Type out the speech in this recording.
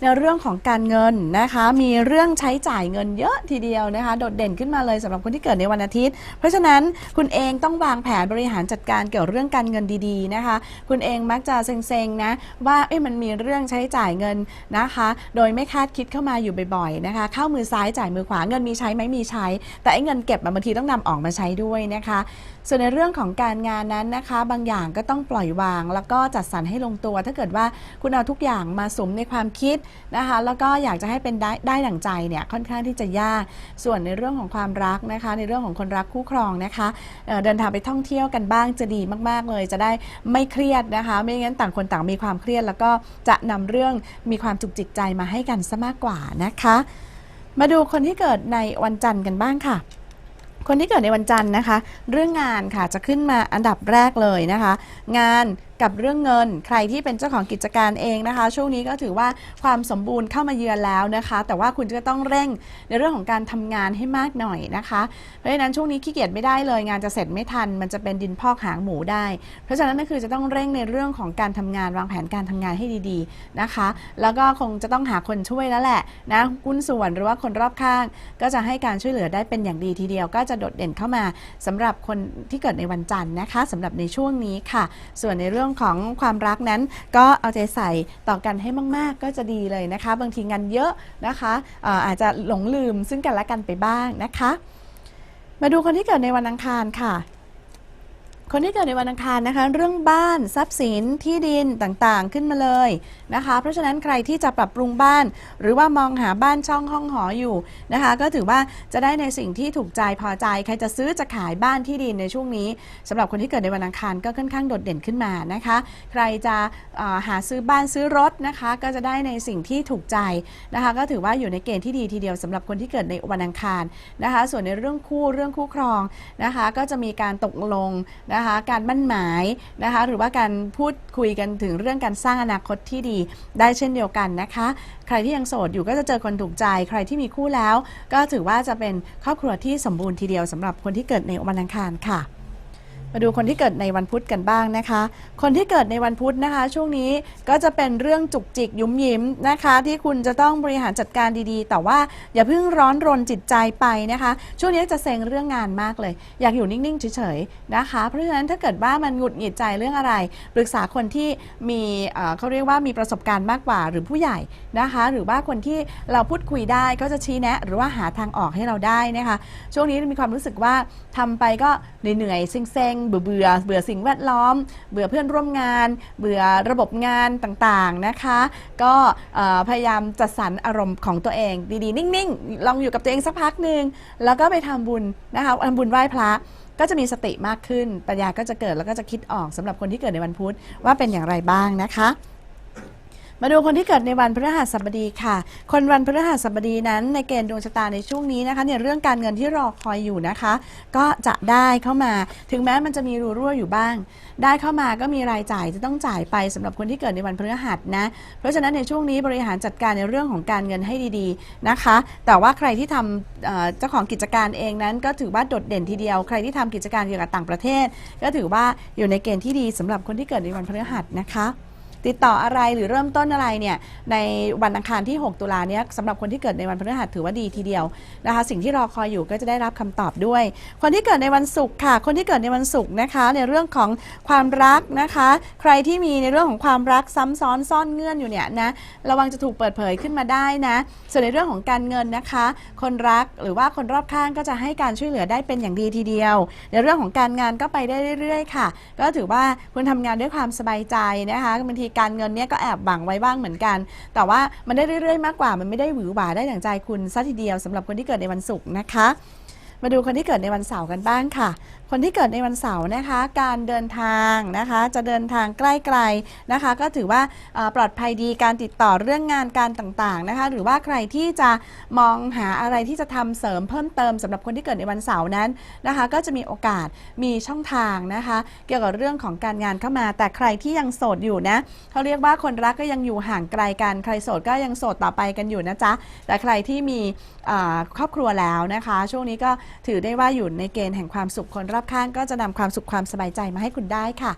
ในเรื่องของการเงินนะคะ มีเรื่องใช้จ่ายเงินเยอะทีเดียวนะคะ โดดเด่นขึ้นมาเลยสำหรับคนที่เกิดในวันอาทิตย์ เพราะฉะนั้นคุณเองต้องวางแผนบริหารจัดการเกี่ยวเรื่องการเงินดีๆนะคะ คุณเองมักจะเซ็งๆนะว่าเอ๊ะมันมีเรื่องใช้จ่ายเงินนะคะ โดยไม่คาดคิดเข้ามาอยู่บ่อยๆนะคะ เข้ามือซ้ายจ่ายมือขวาเงินมีใช้ไหมมีใช้ แต่ไอ้เงินเก็บบางทีต้องนำออกมาใช้ด้วยนะคะ ส่วนในเรื่องของการงานนั้นนะคะ บางอย่างก็ต้องปล่อยวาง แล้วก็จัดสรรให้ลงตัว ถ้าเกิดว่าคุณเอาทุกอย่างมาสมในความความคิดนะคะ แล้วก็อยากจะให้เป็นได้ได้ดั่งใจเนี่ยค่อนข้างที่จะยาก ส่วนในเรื่องของความรักนะคะ ในเรื่องของคนรักคู่ครองนะคะเเดินทางไปท่องเที่ยวกันบ้างจะดีมากๆเลย จะได้ไม่เครียดนะคะ ไม่งั้นต่างคนต่างมีความเครียด แล้วก็จะนำเรื่องมีความจุกจิกใจมาให้กันซะมากกว่านะคะ มาดูคนที่เกิดในวันจันทร์กันบ้างค่ะคนที่เกิดในวันจันทร์นะคะ เรื่องงานค่ะจะขึ้นมาอันดับแรกเลยนะคะ งาน กับเรื่องเงิน ใครที่เป็นเจ้าของกิจการเองนะคะ ช่วงนี้ก็ถือว่าความสมบูรณ์เข้ามาเยือนแล้วนะคะ แต่ว่าคุณจะต้องเร่งในเรื่องของการทำงานให้มากหน่อยนะคะ เพราะฉะนั้นช่วงนี้ขี้เกียจไม่ได้เลย งานจะเสร็จไม่ทัน มันจะเป็นดินพอกหางหมูได้ เพราะฉะนั้นก็คือจะต้องเร่งในเรื่องของการทำงานวางแผนการทำงานให้ดีๆนะคะ แล้วก็คงจะต้องหาคนช่วยแล้วแหละนะหุ้นส่วนหรือว่าคนรอบข้าง ก็จะให้การช่วยเหลือได้เป็นอย่างดีทีเดียว ก็จะโดดเด่นเข้ามาสำหรับคนที่เกิดในวันจันทร์นะคะสำหรับในช่วงนี้ค่ะ ส่วนในเรื่องของความรักนั้น ก็เอาใจใส่ต่อกันให้มาก ๆ ก็จะดีเลยนะคะ บางทีงานเยอะนะคะอ่ออาจจะหลงลืมซึ่งกันและกันไปบ้างนะคะ มาดูคนที่เกิดในวันอังคารค่ะ คนที่เกิดในวันอังคารนะคะ เรื่องบ้านทรัพย์สินที่ดินต่างๆขึ้นมาเลยนะคะ เพราะฉะนั้นใครที่จะปรับปรุงบ้าน หรือว่ามองหาบ้านช่องห้องหออยู่นะคะ ก็ถือว่าจะได้ในสิ่งที่ถูกใจพอใจ ใครจะซื้อจะขายบ้านที่ดินในช่วงนี้สำหรับคนที่เกิดในวันอังคารก็ค่อนข้างโดดเด่นขึ้นมานะคะ ใครจะหาซื้อบ้านซื้อรถนะคะ ก็จะได้ในสิ่งที่ถูกใจนะคะ ก็ถือว่าอยู่ในเกณฑ์ที่ดีทีเดียวสำหรับคนที่เกิดในวันอังคารนะคะ ส่วนในเรื่องคู่เรื่องคู่ครองนะคะ ก็จะมีการตกลงนะคะการมั่นหมายนะคะหรือว่าการพูดคุยกันถึงเรื่องการสร้างอนาคตที่ดีได้เช่นเดียวกันนะคะ ใครที่ยังโสดอยู่ก็จะเจอคนถูกใจ ใครที่มีคู่แล้ว ก็ถือว่าจะเป็นครอบครัวที่สมบูรณ์ทีเดียวสำหรับคนที่เกิดในวันอังคารค่ะ มาดูคนที่เกิดในวันพุธกันบ้างนะคะ คนที่เกิดในวันพุธนะคะ ช่วงนี้ก็จะเป็นเรื่องจุกจิกยุ้มยิ้มนะคะ ที่คุณจะต้องบริหารจัดการดีๆ แต่ว่าอย่าเพิ่งร้อนรนจิตใจไปนะคะ ช่วงนี้จะเซ็งเรื่องงานมากเลย อยากอยู่นิ่งๆเฉยๆนะคะ เพราะฉะนั้นถ้าเกิดว่ามันหงุดหงิดใจเรื่องอะไร ปรึกษาคนที่มีเขาเรียกว่ามีประสบการณ์มากกว่าหรือผู้ใหญ่นะคะ หรือว่าคนที่เราพูดคุยได้ก็จะชี้แนะ หรือว่าหาทางออกให้เราได้นะคะ ช่วงนี้มีความรู้สึกว่าทำไปก็เหนื่อยๆเซ็งๆเบื่อเบื่อเบื่อสิ่งแวดล้อม เบื่อเพื่อนร่วมงาน เบื่อระบบงานต่างๆนะคะ ก็พยายามจัดสรรอารมณ์ของตัวเอง ดีๆ นิ่งๆ ลองอยู่กับตัวเองสักพักหนึ่งแล้วก็ไปทำบุญนะคะทำบุญไหว้พระก็จะมีสติมากขึ้น ปัญญาก็จะเกิดแล้วก็จะคิดออกสำหรับคนที่เกิดในวันพุธว่าเป็นอย่างไรบ้างนะคะ มาดูคนที่เกิดในวันพฤหัสบดีค่ะ คนวันพฤหัสบดีนั้นในเกณฑ์ดวงชะตาในช่วงนี้นะคะเนี่ยเรื่องการเงินที่รอคอยอยู่นะคะ ก็จะได้เข้ามา ถึงแม้มันจะมีรูรั่วอยู่บ้าง ได้เข้ามาก็มีรายจ่ายจะต้องจ่ายไปสำหรับคนที่เกิดในวันพฤหัสนะ เพราะฉะนั้นในช่วงนี้บริหารจัดการในเรื่องของการเงินให้ดีๆนะคะ แต่ว่าใครที่ทำเอ่อเจ้าของกิจการเองนั้น ก็ถือว่าโดดเด่นทีเดียว ใครที่ทำกิจการเกี่ยวกับต่างประเทศ ก็ถือว่าอยู่ในเกณฑ์ที่ดีสำหรับคนที่เกิดในวันพฤหัสนะคะ ติดต่ออะไรหรือเริ่มต้นอะไรเนี่ยในวันอังคารที่ 6 ตุลาเนี้ยสำหรับคนที่เกิดในวันพฤหัสถือว่าดีทีเดียวนะคะสิ่งที่รอคอยอยู่ก็จะได้รับคำตอบด้วย คนที่เกิดในวันศุกร์ค่ะ คนที่เกิดในวันศุกร์นะคะในเรื่องของความรักนะคะ ใครที่มีในเรื่องของความรักซ้ำซ้อนซ่อนเงื่อนอยู่เนี่ยนะระวังจะถูกเปิดเผยขึ้นมาได้นะ ส่วนในเรื่องของการเงินนะคะ คนรักหรือว่าคนรอบข้างก็จะให้การช่วยเหลือได้เป็นอย่างดีทีเดียว ในเรื่องของการงานก็ไปได้เรื่อย ๆ ค่ะ ก็ถือว่าคุณทำงานด้วยความสบายใจนะคะบางทีการเงินเนี่ยก็แอบบังไว้บ้างเหมือนกัน แต่ว่ามันได้เรื่อยๆมากกว่ามันไม่ได้หวือหวาได้อย่างใจคุณซะทีเดียวสำหรับคนที่เกิดในวันศุกร์นะคะ มาดูคนที่เกิดในวันเสาร์กันบ้างค่ะ คนที่เกิดในวันเสาร์นะคะ การเดินทางนะคะ จะเดินทางใกล้ไกลนะคะ ก็ถือว่าปลอดภัยดีการติดต่อเรื่องงานการต่างๆนะคะ หรือว่าใครที่จะมองหาอะไรที่จะทำเสริมเพิ่มเติมสำหรับคนที่เกิดในวันเสาร์นั้นนะคะ ก็จะมีโอกาสมีช่องทางนะคะ เกี่ยวกับเรื่องของการงานเข้ามา แต่ใครที่ยังโสดอยู่นะเขาเรียกว่าคนรักก็ยังอยู่ห่างไกลกันใครโสดก็ยังโสดต่อไปกันอยู่นะจ๊ะแต่ใครที่มีครอบครัวแล้วนะคะ ช่วงนี้ก็ถือได้ว่าอยู่ในเกณฑ์แห่งความสุขคนรัอบข้างก็จะนำความสุขความสบายใจมาให้คุณได้ค่ะ